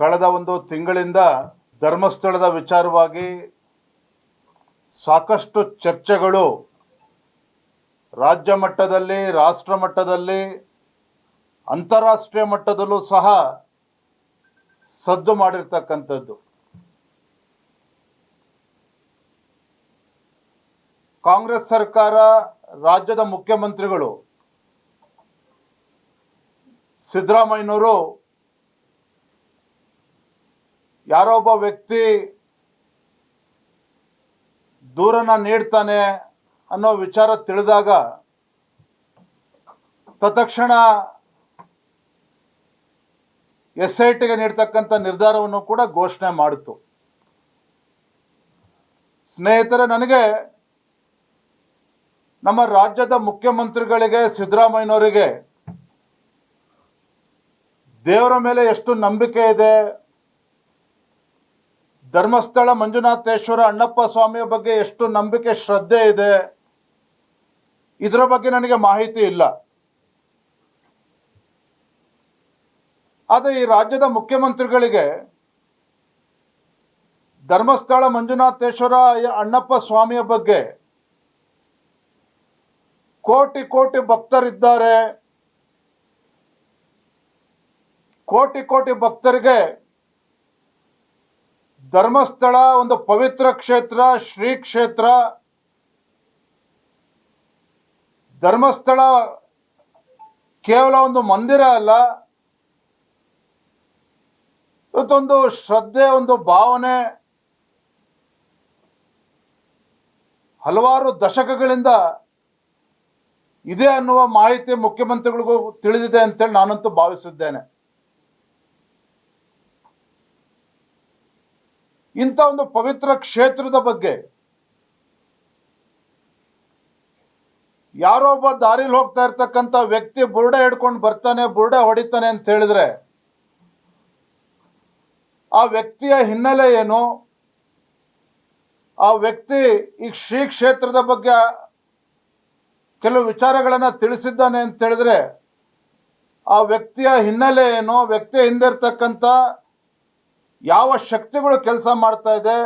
ಕಳೆದ ಒಂದು ತಿಂಗಳಿಂದ ಧರ್ಮಸ್ಥಳದ ವಿಚಾರವಾಗಿ ಸಾಕಷ್ಟು ಚರ್ಚೆಗಳು ರಾಜ್ಯ ಮಟ್ಟದಲ್ಲಿ, ರಾಷ್ಟ್ರ ಮಟ್ಟದಲ್ಲಿ, ಅಂತಾರಾಷ್ಟ್ರೀಯ ಮಟ್ಟದಲ್ಲೂ ಸಹ ಸದ್ದು ಮಾಡಿರ್ತಕ್ಕಂಥದ್ದು. ಕಾಂಗ್ರೆಸ್ ಸರ್ಕಾರ, ರಾಜ್ಯದ ಮುಖ್ಯಮಂತ್ರಿಗಳು ಸಿದ್ದರಾಮಯ್ಯನವರು ಯಾರೋ ಒಬ್ಬ ವ್ಯಕ್ತಿ ದೂರನ ನೀಡ್ತಾನೆ ಅನ್ನೋ ವಿಚಾರ ತಿಳಿದಾಗ ತತ್ಕ್ಷಣ ಎಸ್ ಐ ಟಿಗೆ ನೀಡ್ತಕ್ಕಂಥ ನಿರ್ಧಾರವನ್ನು ಕೂಡ ಘೋಷಣೆ ಮಾಡಿತು. ಸ್ನೇಹಿತರೆ, ನನಗೆ ನಮ್ಮ ರಾಜ್ಯದ ಮುಖ್ಯಮಂತ್ರಿಗಳಿಗೆ, ಸಿದ್ದರಾಮಯ್ಯನವರಿಗೆ ದೇವರ ಮೇಲೆ ಎಷ್ಟು ನಂಬಿಕೆ ಇದೆ ಧರ್ಮಸ್ಥಳ ಮಂಜುನಾಥೇಶ್ವರ ಅಣ್ಣಪ್ಪ ಸ್ವಾಮಿಯ ಬಗ್ಗೆ ಎಷ್ಟು ನಂಬಿಕೆ, ಶ್ರದ್ಧೆ ಇದೆ, ಇದರ ಬಗ್ಗೆ ನನಗೆ ಮಾಹಿತಿ ಇಲ್ಲ. ಆದರೆ ಈ ರಾಜ್ಯದ ಮುಖ್ಯಮಂತ್ರಿಗಳಿಗೆ ಧರ್ಮಸ್ಥಳ ಮಂಜುನಾಥೇಶ್ವರ ಅಣ್ಣಪ್ಪ ಸ್ವಾಮಿಯ ಬಗ್ಗೆ ಕೋಟಿ ಕೋಟಿ ಭಕ್ತರಿದ್ದಾರೆ. ಕೋಟಿ ಕೋಟಿ ಭಕ್ತರಿಗೆ ಧರ್ಮಸ್ಥಳ, ಒಂದು ಪವಿತ್ರ ಕ್ಷೇತ್ರ, ಶ್ರೀ ಕ್ಷೇತ್ರ. ಧರ್ಮಸ್ಥಳ ಕೇವಲ ಒಂದು ಮಂದಿರ ಅಲ್ಲ. ಇವತ್ತೊಂದು ಶ್ರದ್ಧೆ, ಒಂದು ಭಾವನೆ. ಹಲವಾರು ದಶಕಗಳಿಂದ ಇದೆ ಅನ್ನುವ ಮಾಹಿತಿ ಮುಖ್ಯಮಂತ್ರಿಗಳಿಗೂ ತಿಳಿದಿದೆ ಅಂತೇಳಿ ನಾನಂತೂ ಭಾವಿಸಿದ್ದೇನೆ ಇಂಥ ಒಂದು ಪವಿತ್ರ ಕ್ಷೇತ್ರದ ಬಗ್ಗೆ. ಯಾರೋ ಒಬ್ಬ ದಾರಿಲಿ ಹೋಗ್ತಾ ಇರ್ತಕ್ಕಂಥ ವ್ಯಕ್ತಿ ಬುರುಡೆ ಹಿಡ್ಕೊಂಡು ಬರ್ತಾನೆ, ಬುರುಡೆ ಹೊಡಿತಾನೆ ಅಂತ ಹೇಳಿದ್ರೆ, ಆ ವ್ಯಕ್ತಿಯ ಹಿನ್ನೆಲೆ ಏನು? ಆ ವ್ಯಕ್ತಿ ಈ ಶ್ರೀ ಕ್ಷೇತ್ರದ ಬಗ್ಗೆ ಕೆಲವು ವಿಚಾರಗಳನ್ನ ತಿಳಿಸಿದ್ದಾನೆ ಅಂತ ಹೇಳಿದ್ರೆ, ಆ ವ್ಯಕ್ತಿಯ ಹಿನ್ನೆಲೆ ಏನು? ವ್ಯಕ್ತಿಯ ಹಿಂದೆ ಇರ್ತಕ್ಕಂಥ ಯಾವ ಶಕ್ತಿಗಳು ಕೆಲಸ ಮಾಡ್ತಾ ಇದೆ,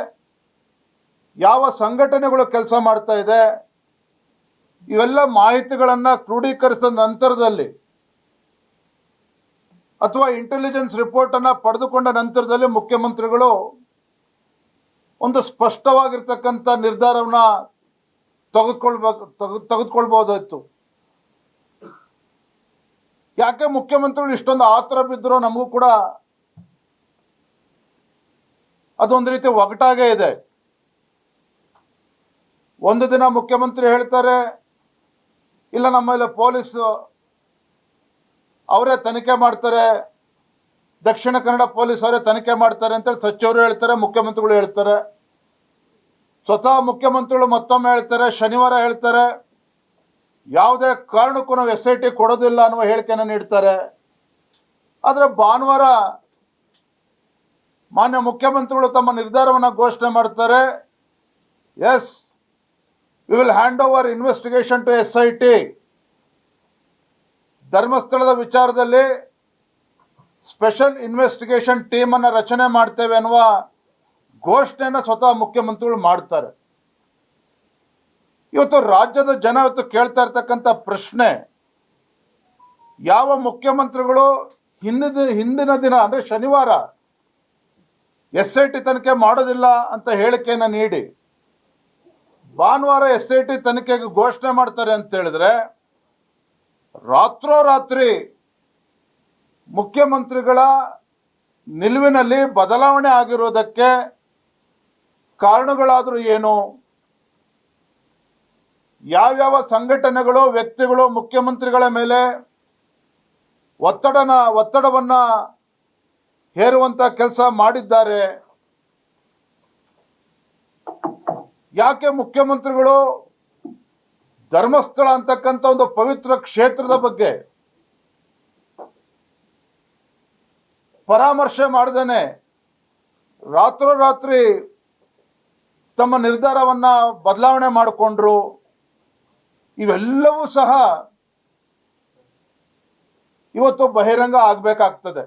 ಯಾವ ಸಂಘಟನೆಗಳು ಕೆಲಸ ಮಾಡ್ತಾ ಇದೆ, ಇವೆಲ್ಲ ಮಾಹಿತಿಗಳನ್ನು ಕ್ರೋಢೀಕರಿಸಿದ ನಂತರದಲ್ಲಿ ಅಥವಾ ಇಂಟೆಲಿಜೆನ್ಸ್ ರಿಪೋರ್ಟ್ ಅನ್ನ ಪಡೆದುಕೊಂಡ ನಂತರದಲ್ಲಿ ಮುಖ್ಯಮಂತ್ರಿಗಳು ಒಂದು ಸ್ಪಷ್ಟವಾಗಿರ್ತಕ್ಕಂಥ ನಿರ್ಧಾರವನ್ನ ತೆಗೆದುಕೊಳ್ಬೇಕು ತೆಗೆ ಯಾಕೆ ಮುಖ್ಯಮಂತ್ರಿಗಳು ಇಷ್ಟೊಂದು ಆತರ ಬಿದ್ದರೂ ನಮಗೂ ಕೂಡ ಅದೊಂದು ರೀತಿ ಒಗಟಾಗೇ ಇದೆ. ಒಂದು ದಿನ ಮುಖ್ಯಮಂತ್ರಿ ಹೇಳ್ತಾರೆ, ಇಲ್ಲ ನಮ್ಮಲ್ಲಿ ಪೊಲೀಸ್ ಅವರೇ ತನಿಖೆ ಮಾಡ್ತಾರೆ, ದಕ್ಷಿಣ ಕನ್ನಡ ಪೊಲೀಸ್ ಅವರೇ ತನಿಖೆ ಮಾಡ್ತಾರೆ ಅಂತೇಳಿ ಸಚಿವರು ಹೇಳ್ತಾರೆ, ಮುಖ್ಯಮಂತ್ರಿಗಳು ಹೇಳ್ತಾರೆ. ಸ್ವತಃ ಮುಖ್ಯಮಂತ್ರಿಗಳು ಮತ್ತೊಮ್ಮೆ ಹೇಳ್ತಾರೆ, ಶನಿವಾರ ಹೇಳ್ತಾರೆ, ಯಾವುದೇ ಕಾರಣಕ್ಕೂ ನಾವು ಎಸ್ ಐ ಟಿ ಕೊಡೋದಿಲ್ಲ ಅನ್ನುವ ಹೇಳಿಕೆಯನ್ನು ನೀಡ್ತಾರೆ. ಆದರೆ ಭಾನುವಾರ ಮಾನ್ಯ ಮುಖ್ಯಮಂತ್ರಿಗಳು ತಮ್ಮ ನಿರ್ಧಾರವನ್ನು ಘೋಷಣೆ ಮಾಡ್ತಾರೆ. Yes we will hand over investigation to S I T ಧರ್ಮಸ್ಥಳದ ವಿಚಾರದಲ್ಲಿ ಸ್ಪೆಷಲ್ ಇನ್ವೆಸ್ಟಿಗೇಷನ್ ಟೀಮ್ ಅನ್ನು ರಚನೆ ಮಾಡ್ತೇವೆ ಅನ್ನುವ ಘೋಷಣೆಯನ್ನು ಸ್ವತಃ ಮುಖ್ಯಮಂತ್ರಿಗಳು ಮಾಡ್ತಾರೆ. ಇವತ್ತು ರಾಜ್ಯದ ಜನ ಇವತ್ತು ಕೇಳ್ತಾ ಇರ್ತಕ್ಕಂಥ ಪ್ರಶ್ನೆ, ಯಾವ ಮುಖ್ಯಮಂತ್ರಿಗಳು ಹಿಂದಿನ ಹಿಂದಿನ ದಿನ ಅಂದ್ರೆ ಶನಿವಾರ ಎಸ್ ಐ ಟಿ ತನಿಖೆ ಮಾಡೋದಿಲ್ಲ ಅಂತ ಹೇಳಿಕೆಯನ್ನು ನೀಡಿ. ಭಾನುವಾರ ಎಸ್ ಐ ಟಿ ತನಿಖೆಗೆ ಘೋಷಣೆ ಮಾಡ್ತಾರೆ ಅಂತ ಹೇಳಿದ್ರೆ, ರಾತ್ರೋರಾತ್ರಿ ಮುಖ್ಯಮಂತ್ರಿಗಳ ನಿಲುವಿನಲ್ಲಿ ಬದಲಾವಣೆ ಆಗಿರೋದಕ್ಕೆ ಕಾರಣಗಳಾದರೂ ಏನು? ಯಾವ್ಯಾವ ಸಂಘಟನೆಗಳು, ವ್ಯಕ್ತಿಗಳು ಮುಖ್ಯಮಂತ್ರಿಗಳ ಮೇಲೆ ಒತ್ತಡನ, ಒತ್ತಡವನ್ನ ಹೇರುವಂತ ಕೆಲಸ ಮಾಡಿದ್ದಾರೆ. ಯಾಕೆ ಮುಖ್ಯಮಂತ್ರಿಗಳು ಧರ್ಮಸ್ಥಳ ಅಂತಕ್ಕಂಥ ಒಂದು ಪವಿತ್ರ ಕ್ಷೇತ್ರದ ಬಗ್ಗೆ ಪರಾಮರ್ಶೆ ಮಾಡ್ದೇನೆ ರಾತ್ರೋರಾತ್ರಿ ತಮ್ಮ ನಿರ್ಧಾರವನ್ನ ಬದಲಾವಣೆ ಮಾಡಿಕೊಂಡ್ರು. ಇವೆಲ್ಲವೂ ಸಹ ಇವತ್ತು ಬಹಿರಂಗ ಆಗ್ಬೇಕಾಗ್ತದೆ.